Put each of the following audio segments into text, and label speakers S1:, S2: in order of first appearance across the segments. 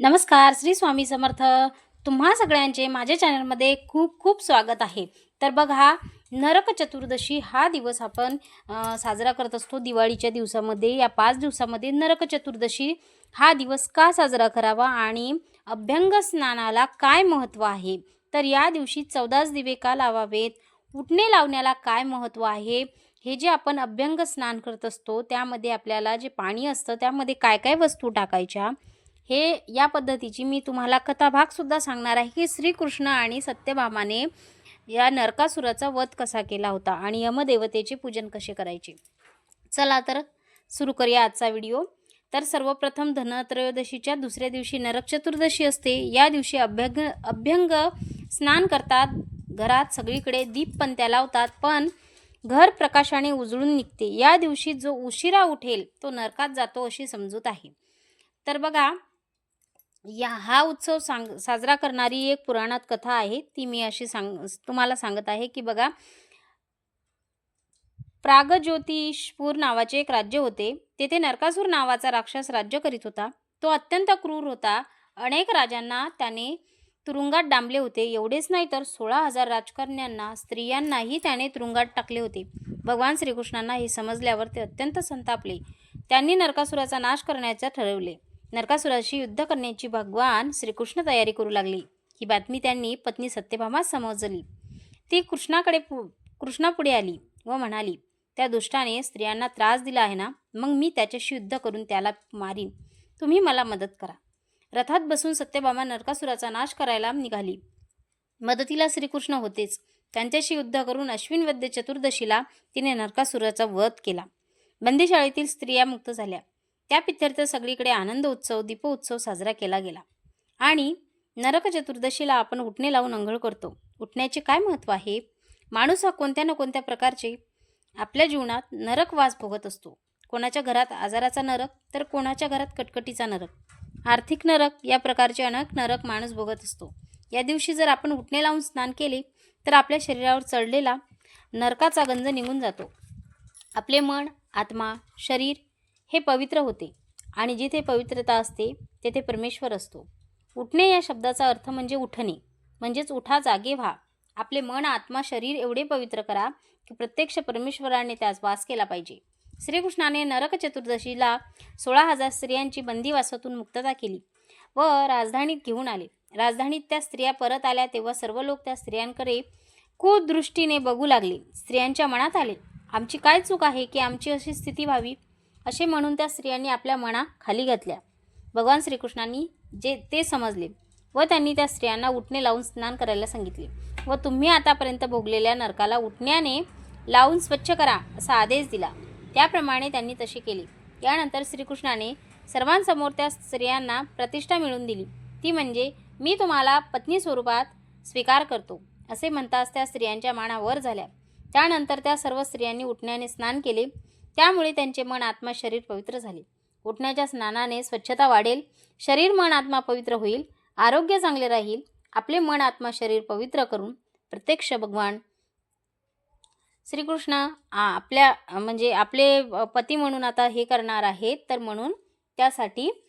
S1: नमस्कार श्री स्वामी समर्थ. तुम्हा सगळ्यांचे माझ्या चॅनलमध्ये खूप खूप स्वागत आहे. तर बघा नरक चतुर्दशी हा दिवस आपण साजरा करत असतो दिवाळीच्या दिवसामध्ये. या पाच दिवसामध्ये नरक चतुर्दशी हा दिवस का साजरा करावा आणि अभ्यंग स्नानाला काय महत्त्व आहे? तर या दिवशी चौदाच दिवे का लावावेत? उठणे लावण्याला काय महत्त्व आहे? हे जे आपण अभ्यंग स्नान करत असतो त्यामध्ये आपल्याला जे पाणी असतं त्यामध्ये काय काय वस्तू टाकायच्या? हे या पद्धतीची मी तुम्हाला कथाभागसुद्धा सांगणार आहे. की श्रीकृष्ण आणि सत्यभामाने या नरकासुराचा वध कसा केला होता आणि यमदेवतेचे पूजन कसे करायचे? चला तर सुरू करूया आजचा व्हिडिओ. तर सर्वप्रथम धनत्रयोदशीच्या दुसऱ्या दिवशी नरक चतुर्दशी असते. या दिवशी अभ्यंग अभ्यंग स्नान करतात. घरात सगळीकडे दीपपंत्या लावतात. पण घर प्रकाशाने उजळून निघते. या दिवशी जो उशिरा उठेल तो नरकात जातो अशी समजूत आहे. तर बघा या हा उत्सव सांग साजरा करणारी एक पुराणात कथा आहे ती मी अशी सांग तुम्हाला सांगत आहे की बघा प्रागज्योतिषपूर नावाचे एक राज्य होते. तेथे नरकासूर नावाचा राक्षस राज्य करीत होता. तो अत्यंत क्रूर होता. अनेक राजांना त्याने तुरुंगात डांबले होते. एवढेच नाही तर सोळा हजार राजकारण्यांना स्त्रियांनाही त्याने तुरुंगात टाकले होते. भगवान श्रीकृष्णांना हे समजल्यावर ते अत्यंत संतापले. त्यांनी नरकासुराचा नाश करण्याचे ठरवले. नरकासुराशी युद्ध करण्याची भगवान श्रीकृष्ण तयारी करू लागली. ही बातमी त्यांनी पत्नी सत्यभामास समजली. ती कृष्णाकडे पु कृष्णापुढे आली व म्हणाली त्या दुष्टाने स्त्रियांना त्रास दिला आहे ना? मग मी त्याच्याशी युद्ध करून त्याला मारीन. तुम्ही मला मदत करा. रथात बसून सत्यभामा नरकासुराचा नाश करायला निघाली. मदतीला श्रीकृष्ण होतेच. त्यांच्याशी युद्ध करून अश्विन वद्य चतुर्दशीला तिने नरकासुराचा वध केला. बंदीशाळेतील स्त्रिया मुक्त झाल्या. त्या पित्यर्थ सगळीकडे आनंद उत्सव दीपोत्सव साजरा केला गेला. आणि नरक चतुर्दशीला आपण उठणे लावून अंघोळ करतो. उठण्याचे काय महत्त्व आहे? माणूस हा कोणत्या ना कोणत्या प्रकारचे आपल्या जीवनात नरक वास भोगत असतो. कोणाच्या घरात आजाराचा नरक तर कोणाच्या घरात कटकटीचा नरक. आर्थिक नरक या प्रकारचे अनेक नरक माणूस भोगत असतो. या दिवशी जर आपण उठणे लावून स्नान केले तर आपल्या शरीरावर चढलेला नरकाचा गंज निघून जातो. आपले मन आत्मा शरीर हे पवित्र होते आणि जिथे पवित्रता असते तेथे परमेश्वर असतो. उठणे या शब्दाचा अर्थ म्हणजे उठणे. म्हणजेच उठा जागे व्हा. आपले मन आत्मा शरीर एवढे पवित्र करा की प्रत्यक्ष परमेश्वराने त्यास वास केला पाहिजे. श्रीकृष्णाने नरक चतुर्दशीला सोळा हजार स्त्रियांची बंदीवासातून मुक्तता केली व राजधानीत घेऊन आले. राजधानीत त्या स्त्रिया परत आल्या तेव्हा सर्व लोक त्या स्त्रियांकडे कुदृष्टीने बघू लागले. स्त्रियांच्या मनात आले आमची काय चूक आहे की आमची अशी स्थिती व्हावी? असे म्हणून त्या स्त्रियांनी आपल्या मना खाली घातल्या. भगवान श्रीकृष्णांनी जे ते समजले व त्यांनी त्या स्त्रियांना उठणे लावून स्नान करायला सांगितले. व तुम्ही आतापर्यंत भोगलेल्या नरकाला उठण्याने लावून स्वच्छ करा असा आदेश दिला. त्याप्रमाणे त्यांनी तसे केले. यानंतर श्रीकृष्णाने सर्वांसमोर त्या स्त्रियांना प्रतिष्ठा मिळवून दिली. ती म्हणजे मी तुम्हाला पत्नी स्वरूपात स्वीकार करतो असे म्हणताच त्या स्त्रियांच्या माना वर झाल्या. त्यानंतर त्या सर्व स्त्रियांनी उठण्याने स्नान केले. त्यामुळे त्यांचे मन आत्मा शरीर पवित्र झाले. उठण्याच्या स्नानाने स्वच्छता वाढेल. शरीर मन आत्मा पवित्र होईल. आरोग्य चांगले राहील. आपले मन आत्मा शरीर पवित्र करून प्रत्यक्ष भगवान श्रीकृष्ण आ- आपल्या म्हणजे आपले पती म्हणून आता हे करणार आहेत. तर म्हणून त्यासाठी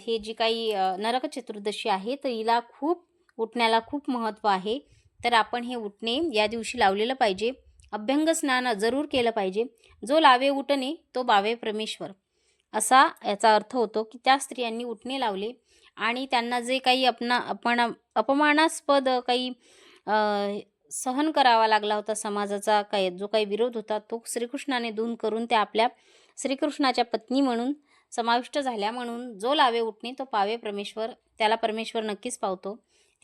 S1: हे जी काही नरक चतुर्दशी आहे तर हिला खूप उठण्याला खूप महत्त्व आहे. तर आपण हे उठणे या दिवशी लावलेलं पाहिजे. अभ्यंग स्नान जरूर केलं पाहिजे. जो लावे उठणे तो बावे परमेश्वर. असा याचा अर्थ होतो की त्या स्त्रियांनी उठणे लावले आणि त्यांना जे काही अपना आपण अपमानास्पद काही सहन करावा लागला होता समाजाचा काही जो काही विरोध होता तो श्रीकृष्णाने दून करून त्या आपल्या श्रीकृष्णाच्या पत्नी म्हणून समाविष्ट झाल्या म्हणून जो लावे उठणे तो पावे परमेश्वर त्याला परमेश्वर नक्कीच पावतो.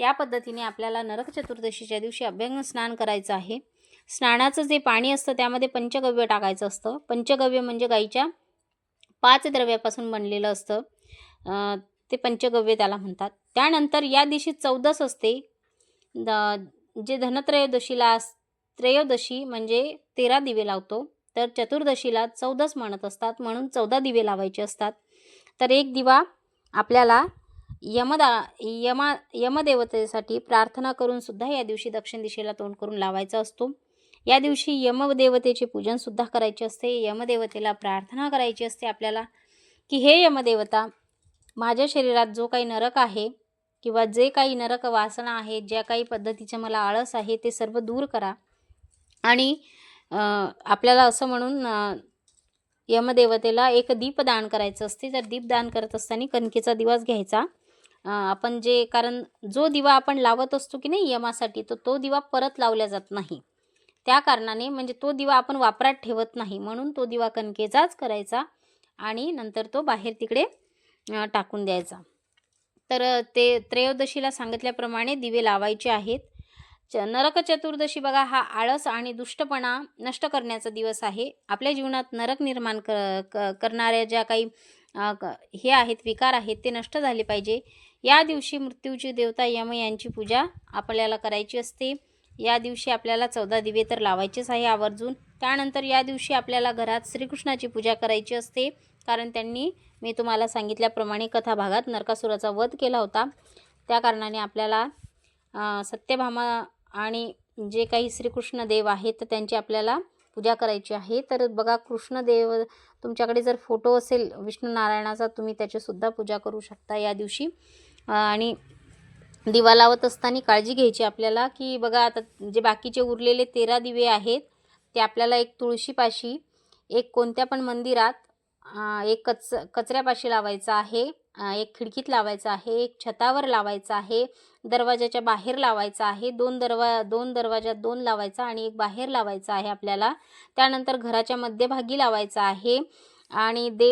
S1: त्या पद्धतीने आपल्याला नरक चतुर्दशीच्या दिवशी अभ्यंग स्नान करायचं आहे. स्नानाचं जे पाणी असतं त्यामध्ये पंचगव्य टाकायचं असतं. पंचगव्य म्हणजे गाईच्या पाच द्रव्यापासून बनलेलं असतं. ते पंचगव्य त्याला म्हणतात. त्यानंतर या दिवशी चौदस असते. द जे धनत्रयोदशीला अस- त्रयोदशी म्हणजे तेरा दिवे लावतो तर चतुर्दशीला चौदस म्हणत असतात. म्हणून चौदा दिवे लावायचे असतात. तर एक दिवा आपल्याला यमदा यमा यमदेवतेसाठी प्रार्थना करून सुद्धा या दिवशी दक्षिण दिशेला तोंड करून लावायचा असतो. या दिवशी यमदेवतेचे पूजनसुद्धा करायचे असते. यमदेवतेला प्रार्थना करायची असते आपल्याला की हे यमदेवता माझ्या शरीरात जो काही नरक आहे किंवा जे काही नरक वासना आहे ज्या काही पद्धतीचे मला आळस आहे ते सर्व दूर करा. आणि आपल्याला असं म्हणून यमदेवतेला एक दीपदान करायचं असते. तर दीपदान करत असताना कणकेचा दिवस घ्यायचा आपण जे कारण जो दिवा आपण लावत असतो की नाही यमासाठी तर तो दिवा परत लावला जात नाही. त्या कारणाने म्हणजे तो दिवा आपण वापरात ठेवत नाही. म्हणून तो दिवा कणकेचाच करायचा आणि नंतर तो बाहेर तिकडे टाकून द्यायचा. तर ते त्रयोदशीला सांगितल्याप्रमाणे दिवे लावायचे आहेत. च नरक चतुर्दशी बघा हा आळस आणि दुष्टपणा नष्ट करण्याचा दिवस आहे. आपल्या जीवनात नरक निर्माण क क करणाऱ्या ज्या काही क- हे आहेत विकार आहेत ते नष्ट झाले पाहिजे. या दिवशी मृत्यूची देवता यम यांची पूजा आपल्याला करायची असते. या दिवशी आपल्याला चौदा दिवे तर लावायचेच आहे आवर्जून. त्यानंतर या दिवशी आपल्याला घरात श्रीकृष्णाची पूजा करायची असते. कारण त्यांनी मी तुम्हाला सांगितल्याप्रमाणे कथा भागात नरकासुराचा वध केला होता. त्या कारणाने आपल्याला सत्यभामा आणि जे काही श्रीकृष्ण देव आहेत तर त्यांची आपल्याला पूजा करायची आहे. तर बघा कृष्णदेव तुमच्याकडे जर फोटो असेल विष्णू नारायणाचा तुम्ही त्याचीसुद्धा पूजा करू शकता या दिवशी. आणि दिवा लावत असताना काळजी घ्यायची आपल्याला की बघा आता जे बाकीचे उरलेले तेरा दिवे आहेत ते आपल्याला एक तुळशीपाशी एक कोणत्या पण मंदिरात एक कच कचऱ्यापाशी लावायचं आहे एक खिडकीत लावायचं आहे एक छतावर लावायचं आहे दरवाजाच्या बाहेर लावायचा आहे दोन दरवा दोन दरवाजात दोन लावायचा आणि एक बाहेर लावायचा आहे आपल्याला. त्यानंतर घराच्या मध्यभागी लावायचा आहे. आणि दे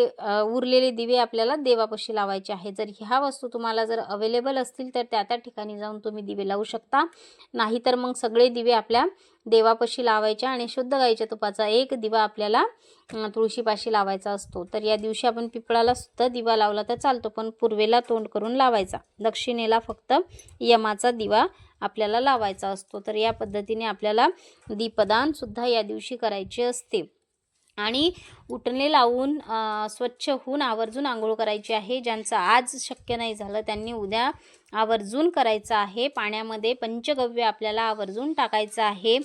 S1: उरलेले दिवे आपल्याला देवापाशी लावायचे आहे जर ह्या वस्तू तुम्हाला जर अवेलेबल असतील तर त्या त्या ठिकाणी जाऊन तुम्ही दिवे लावू शकता. नाहीतर मग सगळे दिवे आपल्या देवापाशी लावायचे आणि शुद्ध गाईच्या तुपाचा एक दिवा आपल्याला तुळशीपाशी लावायचा असतो. तर या दिवशी आपण पिपळाला सुद्धा दिवा लावला तर चालतो पण पूर्वेला तोंड करून लावायचा. दक्षिणेला फक्त यमाचा दिवा आपल्याला लावायचा असतो. तर या पद्धतीने आपल्याला दीपदानसुद्धा या दिवशी करायचे असते. आणि उठणे लावून स्वच्छ होऊन आवर्जून आंघोळ करायची आहे ज्यांचं आज शक्य नाही झालं त्यांनी उद्या आवर्जून करायचं आहे. पाण्यामध्ये पंचगव्य आपल्याला आवर्जून टाकायचं आहे.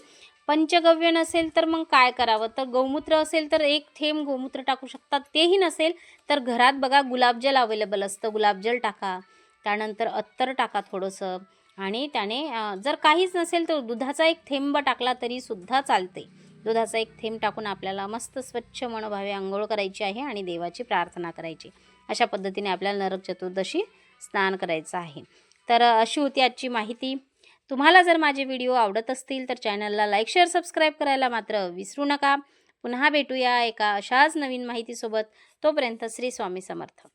S1: पंचगव्य नसेल तर मग काय करावं? तर गोमूत्र असेल तर एक थेंब गोमूत्र टाकू शकतात. तेही नसेल तर घरात बघा गुलाबजल अवेलेबल असतं. गुलाबजल टाका. त्यानंतर अत्तर टाका थोडंसं. आणि त्याने जर काहीच नसेल तर दुधाचा एक थेंब टाकला तरी सुद्धा चालते. दुधाचा एक थेंब टाकून आपल्याला मस्त स्वच्छ मनोभावे आंघोळ करायची आहे आणि देवाची प्रार्थना करायची. अशा पद्धतीने आपल्याला नरक चतुर्दशी स्नान करायचं आहे. तर अशी होती आजची माहिती. तुम्हाला जर माझे व्हिडिओ आवडत असतील तर चॅनलला लाईक शेअर सबस्क्राईब करायला मात्र विसरू नका. पुन्हा भेटूया एका अशाच नवीन माहितीसोबत. तोपर्यंत श्री स्वामी समर्थ.